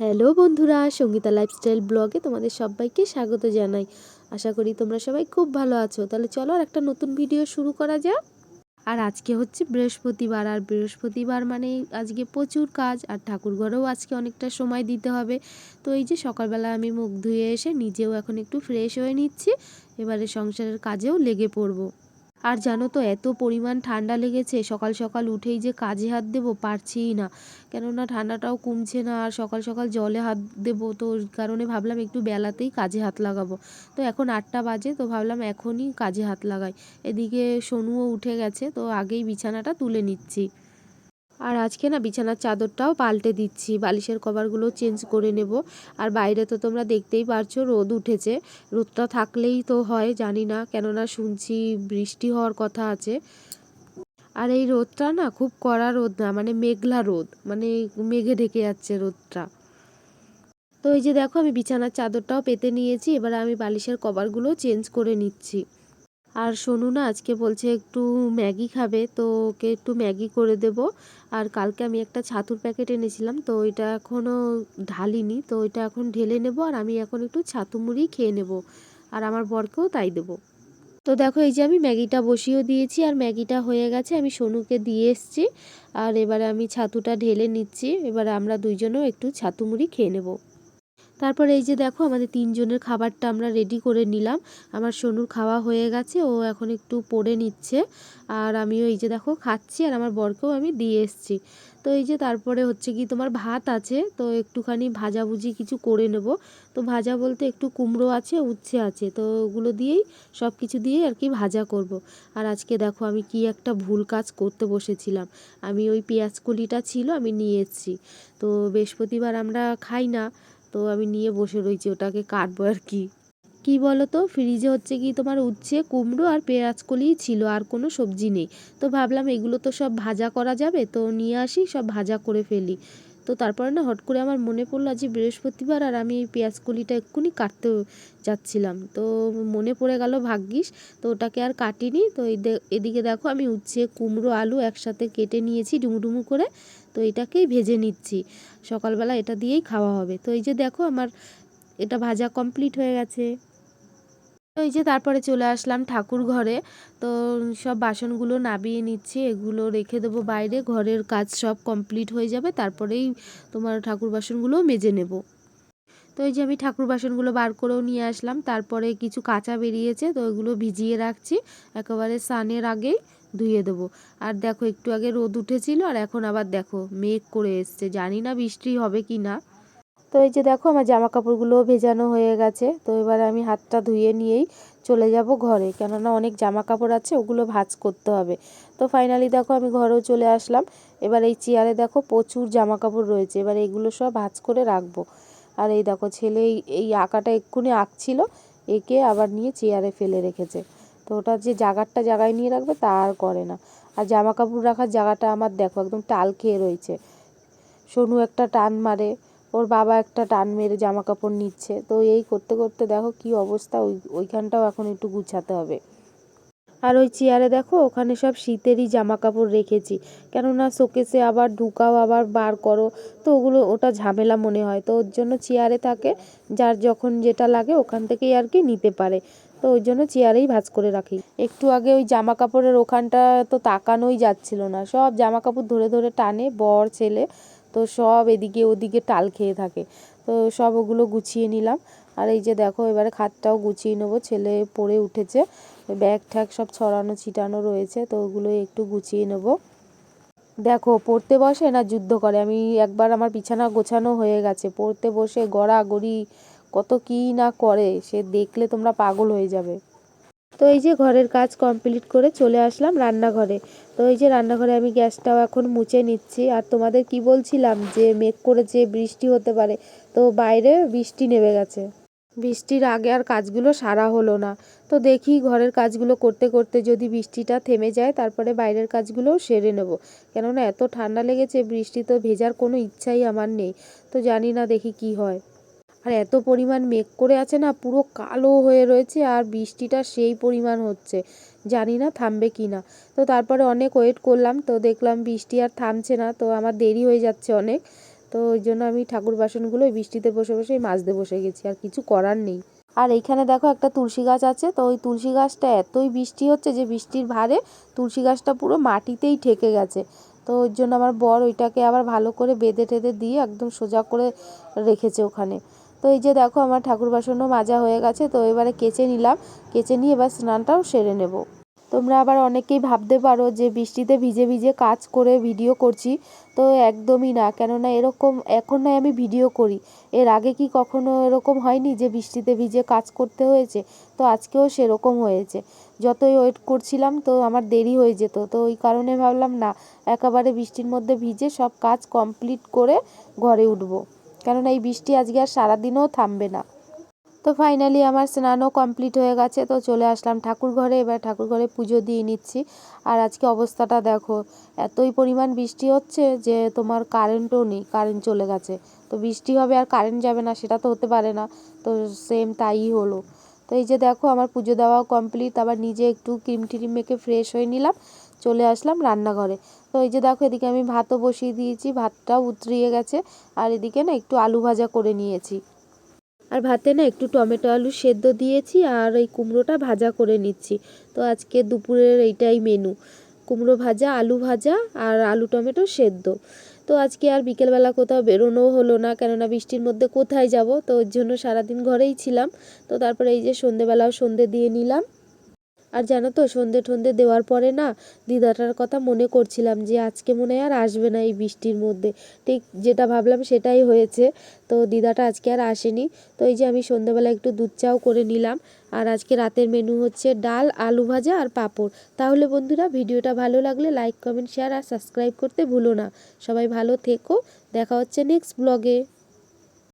Hello বন্ধুরা, Sangeeta lifestyle ব্লগে তোমাদের সবাইকে স্বাগত জানাই। আশা করি তোমরা সবাই খুব ভালো আছো। তাহলে চলো আর একটা নতুন ভিডিও শুরু করা যাক। আর আজকে হচ্ছে বৃহস্পতিবার, আর বৃহস্পতিবার মানে আজকে প্রচুর কাজ, আর ঠাকুরঘরেও আজকে অনেকটা সময় দিতে হবে। তো এই যে সকালবেলা আমি মুখ ধুয়ে এসে নিজেও এখন একটু ফ্রেশ হয়ে নিচ্ছি। এবারে সংসারের কাজেও লেগে পড়ব। আর জানো তো, এত পরিমাণ ঠান্ডা লেগেছে, সকাল সকাল উঠেই যে কাজে হাত দেবো পারছিই না। কেননা ঠান্ডাটাও কমছে না, আর সকাল সকাল জলে হাত দেবো, তো কারণে ভাবলাম একটু বেলাতেই কাজে হাত লাগাবো। তো এখন আটটা বাজে, তো ভাবলাম এখনই কাজে হাত লাগাই। এদিকে সোনুও উঠে গেছে, তো আগেই বিছানাটা তুলে নিচ্ছি। আর আজকে না বিছানার চাদরটাও পাল্টে দিচ্ছি, বালিশের কভারগুলো চেঞ্জ করে নেব। আর বাইরে তো তোমরা দেখতেই পারছ রোদ উঠেছে, রোদটা থাকলেই তো হয়, জানি না, কেননা শুনছি বৃষ্টি হওয়ার কথা আছে। আর এই রোদটা না খুব কড়া রোদ না মানে মেঘলা রোদ মানে মেঘে ঢেকে যাচ্ছে রোদটা। তো এই যে দেখো আমি বিছানার চাদরটাও পেতে নিয়েছি, এবার আমি বালিশের কভারগুলো চেঞ্জ করে নিচ্ছি। আর শোনো না আজকে বলছে একটু ম্যাগি খাবে, তো ওকে একটু ম্যাগি করে দেব। আর কালকে আমি একটা ছাতুর প্যাকেট এনেছিলাম, তো ওইটা এখনও ঢালিনি, তো ওইটা এখন ঢেলে নেব আর আমি এখন একটু ছাতু মুড়ি খেয়ে নেব। আর আমার বরকেও তাই দেবো। তো দেখো এই যে আমি ম্যাগিটা বসিয়েও দিয়েছি আর ম্যাগিটা হয়ে গেছে, আমি সোনুকে দিয়ে এসছি। আর এবারে আমি ছাতুটা ঢেলে নিচ্ছি, এবারে আমরা দুইজনেও একটু ছাতু মুড়ি খেয়ে নেব। তারপর এই যে দেখো আমাদের তিনজনের খাবারটা আমরা রেডি করে নিলাম। আমার সোনুর খাওয়া হয়ে গেছে, ও এখন একটু পড়ে নিচ্ছে। আর আমিও এই যে দেখো খাচ্ছি, আর আমার বরকেও আমি দিয়ে এসছি। তো এই যে তারপরে হচ্ছে কি তোমার ভাত আছে, তো একটুখানি ভাজাভুজি কিছু করে নেব। তো ভাজা বলতে একটু কুমড়ো আছে, উচ্ছে আছে, তো ওগুলো দিয়েই সব কিছু দিয়ে আর কি ভাজা করব। আর আজকে দেখো আমি কি একটা ভুল কাজ করতে বসেছিলাম। আমি ওই পেঁয়াজ কলিটা ছিল, আমি নিয়ে এসেছি। তো বৃহস্পতিবার আমরা খাই না তো আমি নিয়ে বসে রয়েছি, ওটাকে কাটবো আর কি। কি বলো তো ফ্রিজে হচ্ছে কি তোমার উচ্ছে, কুমড়ো আর পেঁয়াজ কলিই ছিল, আর কোনো সবজি নেই। তো ভাবলাম এগুলো তো সব ভাজা করা যাবে, তো নিয়ে আসি, সব ভাজা করে ফেলি। তো তারপরে না হট করে আমার মনে পড়ল আজ বৃহস্পতিবার আর আমি এই পেঁয়াজ কলিটা এক্ষুনি কাটতে যাচ্ছিলাম। তো মনে পড়ে গেল ভাগ্যিস, তো ওটাকে আর কাটিনি। তো এদিকে দেখো আমি উচ্ছে, কুমড়ো, আলু একসাথে কেটে নিয়েছি ডুমুডুমু করে। তো এটাকেই ভেজে নিচ্ছি। সকালবেলা এটা দিয়েই খাওয়া হবে। তো এই যে দেখো আমার এটা ভাজা কমপ্লিট হয়ে গেছে। তো এই যে তারপরে চলে আসলাম ঠাকুর ঘরে। তো সব বাসনগুলো নাবিয়ে নিচ্ছি, এগুলো রেখে দেবো বাইরে। ঘরের কাজ সব কমপ্লিট হয়ে যাবে, তারপরেই তোমার ঠাকুর বাসনগুলো মেজে নেব। তো এই যে আমি ঠাকুর বাসনগুলো বার করেও নিয়ে আসলাম, তারপরে কিছু কাঁচা বেরিয়েছে, তো ওইগুলো ভিজিয়ে রাখছি। একেবারে স্নানের আগেই ধুয়ে দেবো। আর দেখো, একটু আগে রোদ উঠেছিল, আর এখন আবার দেখো, মেঘ করে এসছে। জানি না বৃষ্টি হবে কি না তো এই যে দেখো আমার জামা কাপড়গুলো ভেজানো হয়ে গেছে। তো এবার আমি হাতটা ধুয়ে নিয়েই চলে যাব ঘরে। কেননা অনেক জামা কাপড় আছে, ওগুলো ভাজ করতে হবে। তো ফাইনালি দেখো আমি ঘরেও চলে আসলাম। এবার এই চেয়ারে দেখো প্রচুর জামা কাপড় রয়েছে। এবার এগুলো সব ভাজ করে রাখব। আর এই দেখো ছেলে এই আঁকাটা এক্ষুনি আঁকছিল। একে আবার নিয়ে চেয়ারে ফেলে রেখেছে। তো ওটা যে জাগারটা জায়গায় নিয়ে রাখবে তা আর করে না। আর জামা কাপড় রাখার জায়গাটা আমার দেখো একদম টাল খেয়ে রয়েছে। সোনু একটা টান মারে। ওর বাবা একটা টান মেরে জামা কাপড় নিচ্ছে। তো এই করতে করতে দেখো কি অবস্থা, ওই, ওইখানটাও এখন একটু গুছাতে হবে। আর ওই চেয়ারে দেখো, ওখানে সব শীতেরই জামা কাপড় রেখেছি। কেননা শোকেসে আবার ঢুকাও, আবার বার করো, তো ওগুলো, ওটা ঝামেলা মনে হয়। তো ওর জন্য চেয়ারে থাকে, যার যখন যেটা লাগে ওখান থেকেই আর কি নিতে পারে। তো ওই জন্য চেয়ারেই ভাজ করে রাখি। একটু আগে ওই জামা কাপড়ের ওখানটা তো তাকানোই যাচ্ছিল না। সব জামা কাপড় ধরে ধরে টানে, বর, ছেলে তো সব এদিকে ওদিকে টাল খেয়ে থাকে। তো সব ওগুলো গুছিয়ে নিলাম। আর এই যে দেখো, এবারে খাটটাও গুছিয়ে নেব। ছেলে পড়ে উঠেছে। ব্যাগ ঠ্যাগ সব ছড়ানো ছিটানো রয়েছে, তো ওগুলো একটু গুছিয়ে নেব। দেখো, পড়তে বসে না যুদ্ধ করে? আমি একবার আমার বিছানা গোছানো হয়ে গেছে। পড়তে বসে গড়াগড়ি কত কী না করে, সে দেখলে তোমরা পাগল হয়ে যাবে। তো এই যে ঘরের কাজ কমপ্লিট করে চলে আসলাম রান্নাঘরে। তো এই যে রান্নাঘরে আমি গ্যাসটাও এখন মুছে নিচ্ছি। আর তোমাদের কি বলছিলাম যে মেঘ করে করেছে, বৃষ্টি হতে পারে। তো বাইরে বৃষ্টি নেমে গেছে। বৃষ্টির আগে আর কাজগুলো সারা হলো না। তো দেখি ঘরের কাজগুলো করতে করতে যদি বৃষ্টিটা থেমে যায়, তারপরে বাইরের কাজগুলোও সেরে নেব। কেননা এত ঠান্ডা লেগেছে, বৃষ্টি তো ভেজার কোনো ইচ্ছাই আমার নেই। তো জানি না দেখি কি হয়। আর এত পরিমাণ মেঘ করে আছে না, পুরো কালো হয়ে রয়েছে আর বৃষ্টিটা সেই পরিমাণ হচ্ছে। জানি না থামবে কি না। তো তারপরে অনেক ওয়েট করলাম, তো দেখলাম বৃষ্টি আর থামছে না, তো আমার দেরি হয়ে যাচ্ছে অনেক। তো ওই জন্য আমি ঠাকুর বাসনগুলো বৃষ্টিতে বসে বসেই মাজতে বসে গেছি, আর কিছু করার নেই। আর এইখানে দেখো একটা তুলসী গাছ আছে, তো ওই তুলসী গাছটা এতই বৃষ্টি হচ্ছে যে বৃষ্টির ভারে তুলসী গাছটা পুরো মাটিতেই ঠেকে গেছে। তো ওই জন্য আমার বর ওইটাকে আবার ভালো করে বেঁধে টেঁধে দিয়ে একদম সোজা করে রেখেছে ওখানে। তো এই যে দেখো আমার ঠাকুর বাসনও মাজা হয়ে গেছে, তো এবারে কেচে নিলাম। কেচে নিয়ে এবার স্নানটাও সেরে নেব। তোমরা আবার অনেকেই ভাবতে পারো যে বৃষ্টিতে ভিজে ভিজে কাজ করে ভিডিও করছি, তো একদমই না। কেননা এরকম এখন নয় আমি ভিডিও করি। এর আগে কি কখনো এরকম হয়নি যে বৃষ্টিতে ভিজে কাজ করতে হয়েছে? তো আজকেও সেরকম হয়েছে। যতই ওয়েট করছিলাম তো আমার দেরি হয়ে যেত। তো ওই কারণে ভাবলাম না, একেবারে বৃষ্টির মধ্যে ভিজে সব কাজ কমপ্লিট করে ঘরে উঠবো। কেননা এই বৃষ্টি আজকে আর সারাদিনও থামবে না। তো ফাইনালি আমার স্নানও কমপ্লিট হয়ে গেছে, তো চলে আসলাম ঠাকুর ঘরে। এবার ঠাকুর ঘরে পুজো দিয়ে নিচ্ছি। আর আজকে অবস্থাটা দেখো, এতই পরিমাণ বৃষ্টি হচ্ছে যে তোমার কারেন্টও নেই কারেন্ট চলে গেছে। তো বৃষ্টি হবে আর কারেন্ট যাবে না, সেটা তো হতে পারে না। তো সেম তাই হলো। তো এই যে দেখো, আমার পুজো দেওয়াও কমপ্লিট আবার নিজে একটু ক্রিম টিরিম মেখে ফ্রেশ হয়ে নিলাম। চলে আসলাম রান্নাঘরে। তো এই যে দেখো, এদিকে আমি ভাতও বসিয়ে দিয়েছি, ভাতটাও উতরিয়ে গেছে, আর এদিকে না একটু আলু ভাজা করে নিয়েছি। আর ভাতে না একটু টমেটো আলু সেদ্ধ দিয়েছি, আর এই কুমড়োটা ভাজা করে নিচ্ছি। তো আজকে দুপুরের এইটাই মেনু কুমড়ো ভাজা, আলু ভাজা, আর আলু টমেটো সেদ্ধ। তো আজকে আর বিকেলবেলা কোথাও বেরোনোও হলো না, কেননা বৃষ্টির মধ্যে কোথায় যাব? তো ওর জন্য সারাদিন ঘরেই ছিলাম। তো তারপরে এই যে সন্ধেবেলাও সন্ধে দিয়ে নিলাম। আর জানো তো, সন্ধে ঠন্ধে দেওয়ার পরে না দিদাটার কথা মনে করছিলাম যে আজকে মনে হয় আর আসবে না এই বৃষ্টির মধ্যে। ঠিক যেটা ভাবলাম সেটাই হয়েছে। তো দিদাটা আজকে আর আসেনি। তো এই যে আমি সন্ধেবেলা একটু দুধ চাও করে নিলাম। আর আজকে রাতের মেনু হচ্ছে ডাল, আলু ভাজা আর পাঁপড়। তাহলে বন্ধুরা ভিডিওটা ভালো লাগলে লাইক কমেন্ট শেয়ার আর সাবস্ক্রাইব করতে ভুলো না। সবাই ভালো থেকো। দেখা হচ্ছে নেক্সট ব্লগে